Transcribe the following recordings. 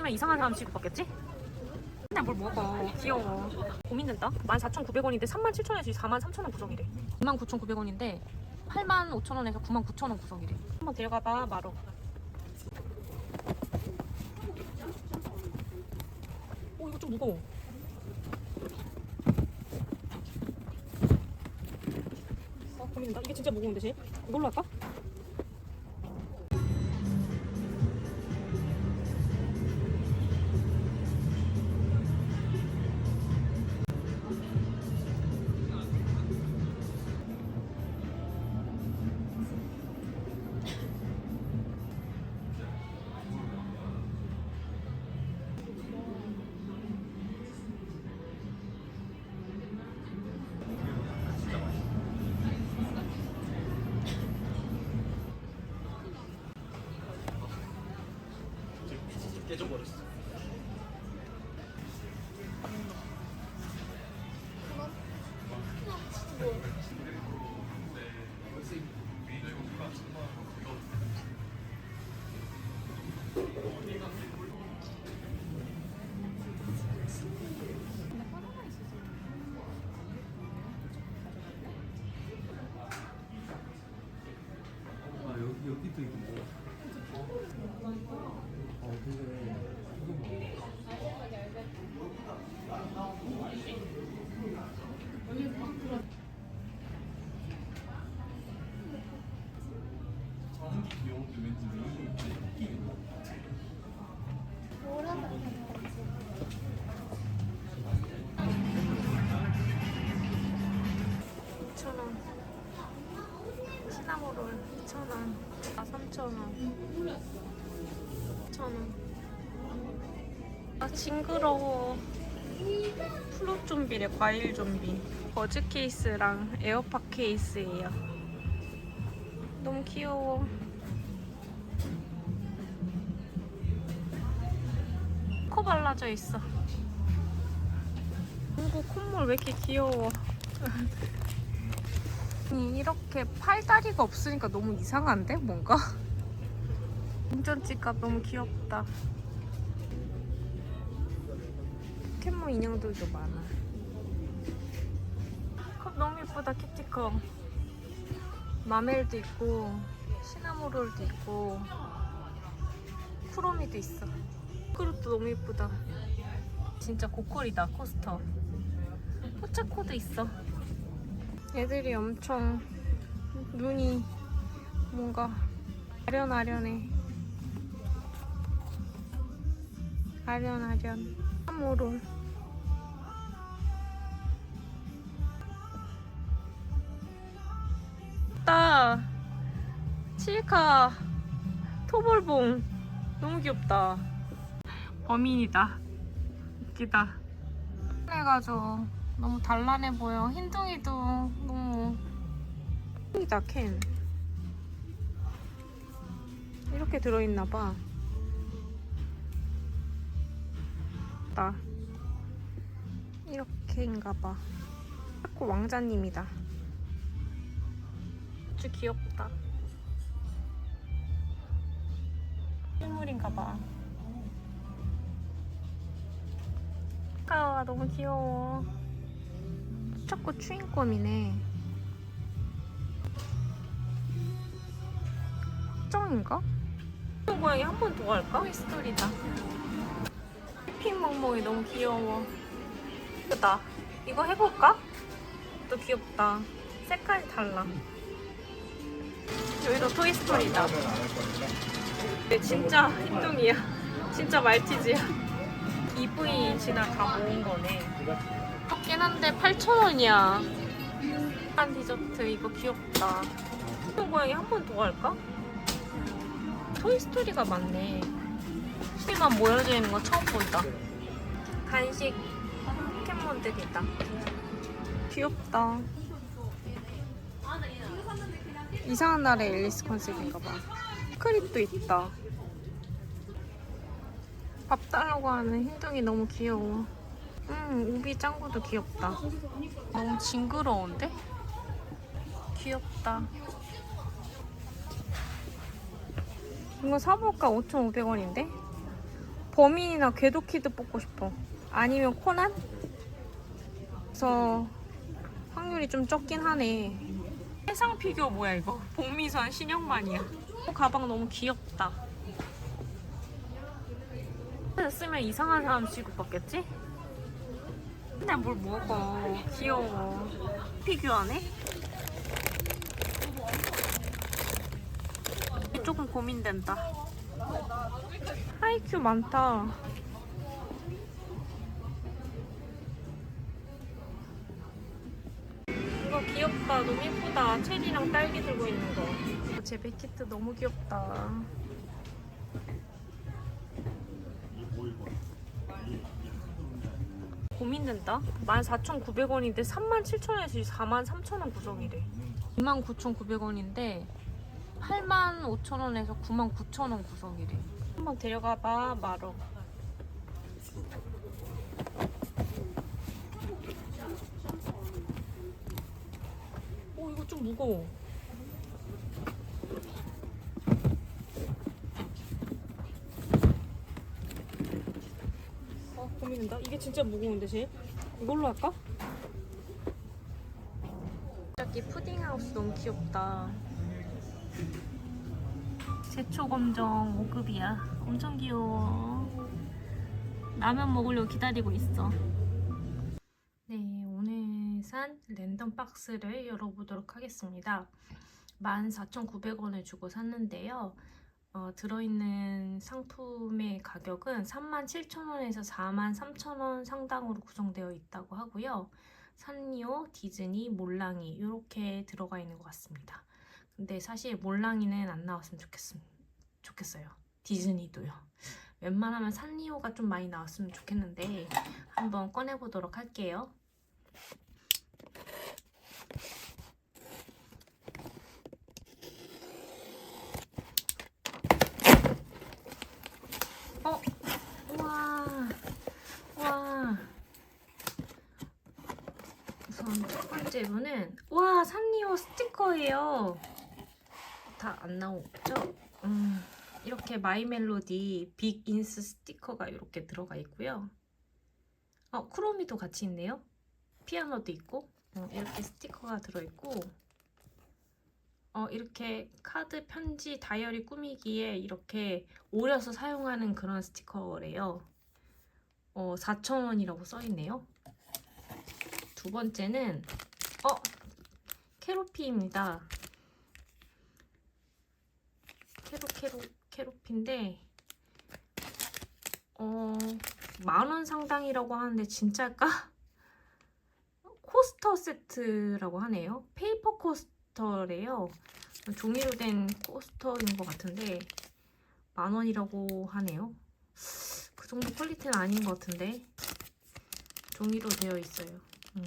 있으면 이상한 사람 취급받겠지? 근데 뭘 먹어. 귀여워. 고민된다. 14,900원인데 37,000원에서 43,000원 구성이래. 29,900원인데 85,000원에서 99,000원 구성이래. 한번 데려가봐 마로 오 이거 좀 무거워. 아 고민된다. 이게 진짜 무거운데 쟤? 이걸로 할까? 깨져버렸어. 아 여기 여기도 있고. 어 근데 이거 뭐? 시나모롤 2,000원 아 3,000원. 2,000원. 아 징그러워. 플롯 좀비래 과일 좀비. 버즈 케이스랑 에어팟 케이스예요. 너무 귀여워. 코 발라져 있어. 이거 콧물 왜 이렇게 귀여워 아니, 이렇게 팔다리가 없으니까 너무 이상한데 뭔가? 운전지갑 너무 귀엽다. 포켓몬 인형들도 많아. 컵 너무 예쁘다 키티컵. 마멜도 있고 시나모롤도 있고 쿠로미도 있어. 그릇도 너무 예쁘다. 진짜 고퀄이다 코스터. 포차코도 있어. 애들이 엄청 눈이 뭔가 아련아련해. 아련아련. 사모롤. 따 칠카 토볼봉 너무 귀엽다. 범인이다. 웃기다. 해가지고 너무 단란해 보여. 흰둥이도 너무 흰이다 캔. 이렇게 들어있나 봐. 나 이렇게인가 봐. 자꾸 왕자님이다. 아주 귀엽다. 실물인가 봐. 아 너무 귀여워. 자꾸 추인검이네. 확정인가? 고양이 한 번더 갈까? 토이스토리다. 핑멍멍이 너무 귀여워. 예쁘다. 이거 해볼까? 또 귀엽다. 색깔이 달라. 여기도 토이스토리다. 근데 진짜 흰둥이야. 진짜 말티즈야. EV 진화 다 모은 거네. 같긴 한데 8,000원이야. 한 디저트 이거 귀엽다. 흰 고양이 한 번 더 갈까? 토이스토리가 많네. 실만 모여져 있는 거 처음 본다. 간식 포켓몬들이다. 귀엽다. 이상한 날의 앨리스 컨셉인가 봐. 크립도 있다. 밥 달라고 하는 흰둥이 너무 귀여워. 음, 우비 짱구도 귀엽다. 너무 징그러운데? 귀엽다. 이거 사볼까? 5,500원인데? 범인이나 궤도키드 뽑고 싶어. 아니면 코난? 그래서 확률이 좀 적긴 하네. 해상 피규어 뭐야 이거? 복미선 신영만이야. 어, 가방 너무 귀엽다. 쓰면 이상한 사람 취급받겠지? 근데 뭘 먹어. 귀여워. 피규어네? 조금 고민된다. 하이큐 많다. 이거 귀엽다. 너무 예쁘다. 체리랑 딸기 들고 있는 거. 제 백키트 너무 귀엽다. 고민된다. 14,900원인데 37,000원에서 43,000원 구성이래. 29,900원인데 85,000원에서 99,000원 구성이래. 한번 데려가 봐, 말어. 오, 이거 좀 무거워. 고민된다. 이게 진짜 무거운데, 쟤? 이걸로 할까? 갑자기 푸딩하우스 너무 귀엽다. 제초 검정 5급이야. 엄청 귀여워. 라면 먹으려고 기다리고 있어. 네, 오늘 산 랜덤 박스를 열어보도록 하겠습니다. 14,900원을 주고 샀는데요. 어, 들어있는 상품의 가격은 37,000원에서 43,000원 상당으로 구성되어 있다고 하고요. 산리오, 디즈니, 몰랑이 이렇게 들어가 있는 것 같습니다. 근데 사실 몰랑이는 안 나왔으면 좋겠음, 좋겠어요. 디즈니도요. 웬만하면 산리오가 좀 많이 나왔으면 좋겠는데 한번 꺼내보도록 할게요. 어? 우와. 와. 우선 첫 번째 분은 와 산리오 스티커예요. 다 안 나오죠? 음, 이렇게 마이 멜로디 빅 인스 스티커가 이렇게 들어가 있고요. 어 크로미도 같이 있네요. 피아노도 있고 어, 이렇게 스티커가 들어있고 어 이렇게 카드 편지 다이어리 꾸미기에 이렇게 오려서 사용하는 그런 스티커래요. 어 4,000원이라고 써있네요. 두 번째는 어 캐로피입니다. 캐로 캐로 캐로피인데 어 만 원 상당이라고 하는데 진짜일까? 코스터 세트라고 하네요. 페이퍼 코스터래요. 종이로 된 코스터인 것 같은데 만 원이라고 하네요. 그 정도 퀄리티는 아닌 것 같은데 종이로 되어 있어요. 음.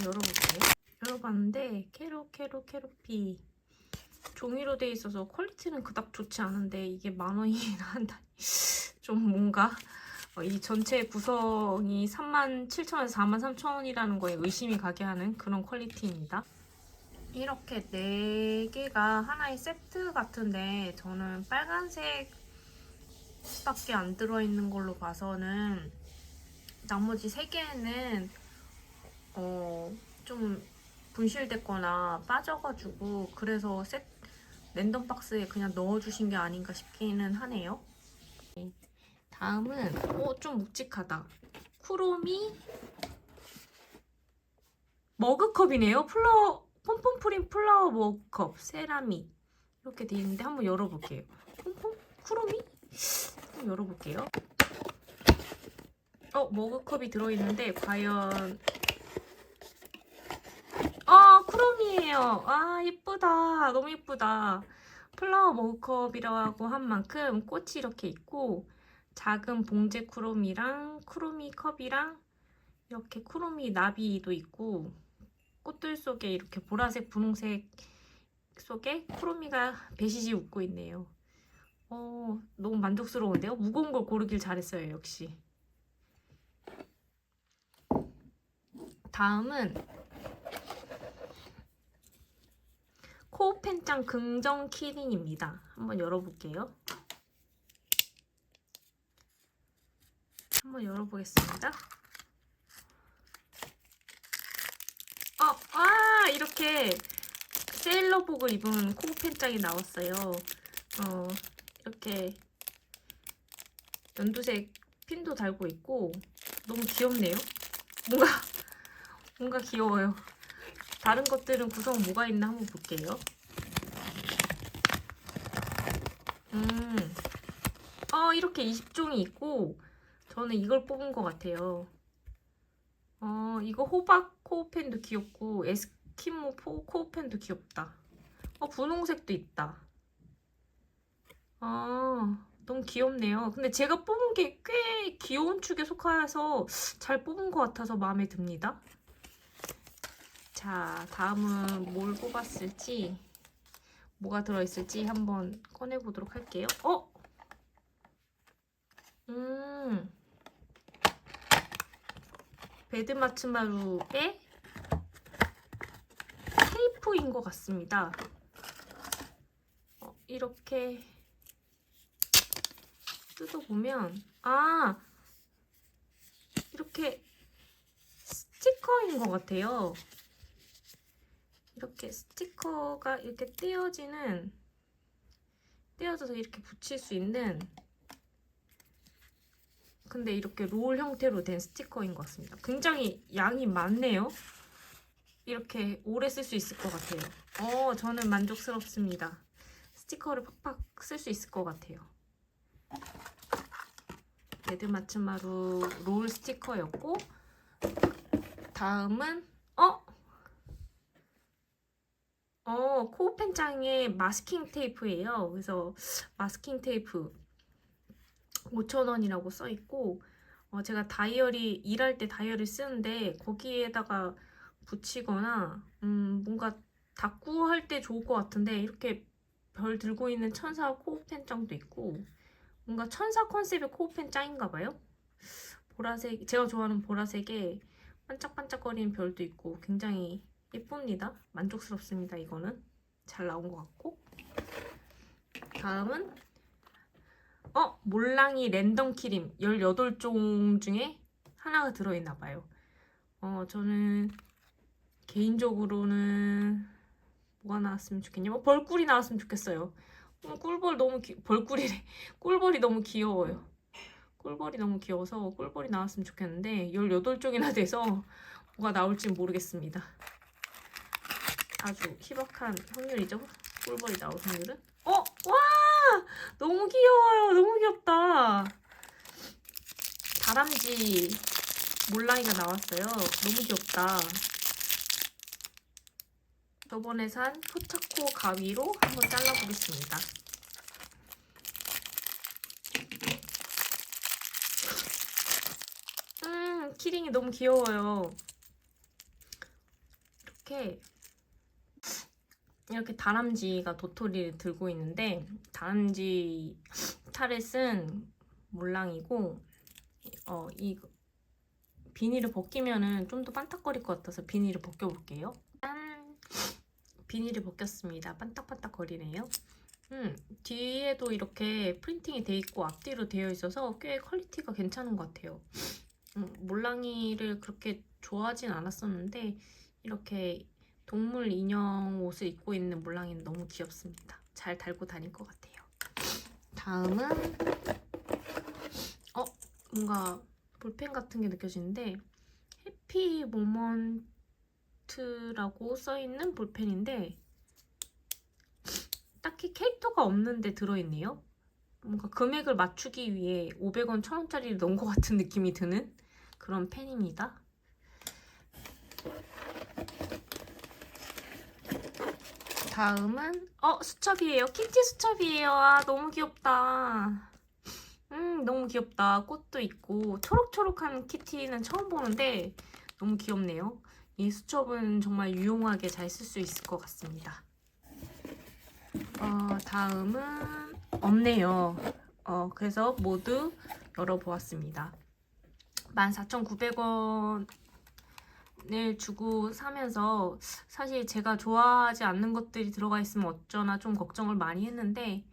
열어볼게요. 열어봤는데 캐로 캐로 캐로피 종이로 되어 있어서 퀄리티는 그닥 좋지 않은데 이게 만 원이나 한다니 좀 뭔가 어, 이 전체 구성이 37,000원에서 43,000원이라는 거에 의심이 가게 하는 그런 퀄리티입니다. 이렇게 4개가 하나의 세트 같은데 저는 빨간색 밖에 안 들어있는 걸로 봐서는 나머지 3개는 어, 좀 분실됐거나 빠져가지고 그래서 세, 랜덤 박스에 그냥 넣어주신 게 아닌가 싶기는 하네요. 다음은 어, 좀 묵직하다. 쿠로미 머그컵이네요. 플라워 폼폼 프린 플라워 머그컵 세라믹 이렇게 돼 있는데 한번 열어볼게요. 폼폼 쿠로미 한번 열어볼게요. 어 머그컵이 들어있는데 과연 아 쿠로미예요. 아 예쁘다. 너무 예쁘다. 플라워 머그컵이라고 한 만큼 꽃이 이렇게 있고 작은 봉제 쿠로미랑 쿠로미 컵이랑 이렇게 쿠로미 나비도 있고 꽃들 속에 이렇게 보라색 분홍색 속에 쿠로미가 배시지 웃고 있네요. 어 너무 만족스러운데요? 무거운 걸 고르길 잘했어요 역시. 다음은 코펜짱 긍정 키링입니다. 한번 열어볼게요. 한번 열어보겠습니다. 어, 아 이렇게 세일러복을 입은 코펜장이 나왔어요. 어, 이렇게 연두색 핀도 달고 있고 너무 귀엽네요. 뭔가 뭔가 귀여워요. 다른 것들은 구성 뭐가 있나 한번 볼게요. 음, 어 이렇게 20종이 있고 저는 이걸 뽑은 것 같아요. 어 이거 호박 코우펜도 귀엽고 에스키모 포 코우펜도 귀엽다. 어 분홍색도 있다. 아 너무 귀엽네요. 근데 제가 뽑은 게 꽤 귀여운 축에 속해서 잘 뽑은 것 같아서 마음에 듭니다. 자, 다음은 뭘 뽑았을지, 뭐가 들어있을지 한번 꺼내보도록 할게요. 어? 음. 베드마츠마루의 테이프인 것 같습니다. 어, 이렇게 뜯어보면, 아! 이렇게 스티커인 것 같아요. 이렇게 스티커가 이렇게 떼어지는 떼어져서 이렇게 붙일 수 있는 근데 이렇게 롤 형태로 된 스티커인 것 같습니다. 굉장히 양이 많네요. 이렇게 오래 쓸 수 있을 것 같아요. 어, 저는 만족스럽습니다. 스티커를 팍팍 쓸 수 있을 것 같아요. 레드 마츠마루 롤 스티커였고 다음은 어? 어, 코우펜장의 마스킹 테이프예요. 그래서 마스킹 테이프 5,000원이라고 써 있고 어, 제가 다이어리 일할 때 다이어리 쓰는데 거기에다가 붙이거나 음, 뭔가 다꾸 할 때 좋을 것 같은데 이렇게 별 들고 있는 천사 코우펜장도 있고 뭔가 천사 컨셉의 코우펜장인가 봐요. 보라색 제가 좋아하는 보라색에 반짝반짝거리는 별도 있고 굉장히 예쁩니다. 만족스럽습니다. 이거는 잘 나온 것 같고 다음은 어 몰랑이 랜덤 키림 18종 중에 하나가 들어있나 봐요. 어 저는 개인적으로는 뭐가 나왔으면 좋겠냐? 어, 벌꿀이 나왔으면 좋겠어요. 어, 꿀벌 너무 기... 벌꿀이래. 꿀벌이 너무 귀여워요. 꿀벌이 너무 귀여워서 꿀벌이 나왔으면 좋겠는데 18종이나 돼서 뭐가 나올지 모르겠습니다. 아주 희박한 확률이죠. 꿀벌이 나올 확률은. 어? 와! 너무 귀여워요. 너무 귀엽다. 다람쥐 몰랑이가 나왔어요. 너무 귀엽다. 저번에 산 포차코 가위로 한번 잘라보겠습니다. 음, 키링이 너무 귀여워요. 이렇게 이렇게 다람쥐가 도토리를 들고 있는데 다람쥐 쓴 몰랑이고 어, 이 비닐을 벗기면은 좀 더 반짝거릴 것 같아서 비닐을 벗겨볼게요. 짠! 비닐을 벗겼습니다. 반짝반짝거리네요. 음, 뒤에도 이렇게 프린팅이 돼 있고 앞뒤로 되어 있어서 꽤 퀄리티가 괜찮은 것 같아요. 음, 몰랑이를 그렇게 좋아하진 않았었는데 이렇게 동물 인형 옷을 입고 있는 몰랑이는 너무 귀엽습니다. 잘 달고 다닐 것 같아요. 다음은 어 뭔가 볼펜 같은 게 느껴지는데 해피 모먼트라고 써 있는 볼펜인데 딱히 캐릭터가 없는데 들어있네요. 뭔가 금액을 맞추기 위해 500원, 1000원짜리를 넣은 것 같은 느낌이 드는 그런 펜입니다. 다음은 어 수첩이에요. 키티 수첩이에요. 아 너무 귀엽다. 음 너무 귀엽다. 꽃도 있고 초록초록한 키티는 처음 보는데 너무 귀엽네요. 이 수첩은 정말 유용하게 잘 쓸 수 있을 것 같습니다. 어 다음은 없네요. 어 그래서 모두 열어보았습니다. 14,900원 을 주고 사면서 사실 제가 좋아하지 않는 것들이 들어가 있으면 어쩌나 좀 걱정을 많이 했는데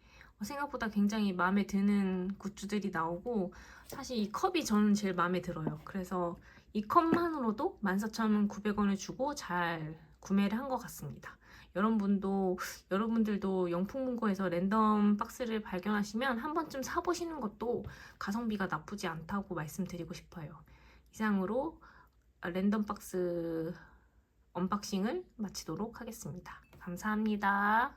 생각보다 굉장히 마음에 드는 굿즈들이 나오고 사실 이 컵이 저는 제일 마음에 들어요. 그래서 이 컵만으로도 14,900원을 주고 잘 구매를 한 것 같습니다. 여러분도 여러분들도 영풍 문고에서 랜덤 박스를 발견하시면 한 번쯤 사보시는 것도 가성비가 나쁘지 않다고 말씀드리고 싶어요. 이상으로 랜덤 박스 언박싱을 마치도록 하겠습니다. 감사합니다.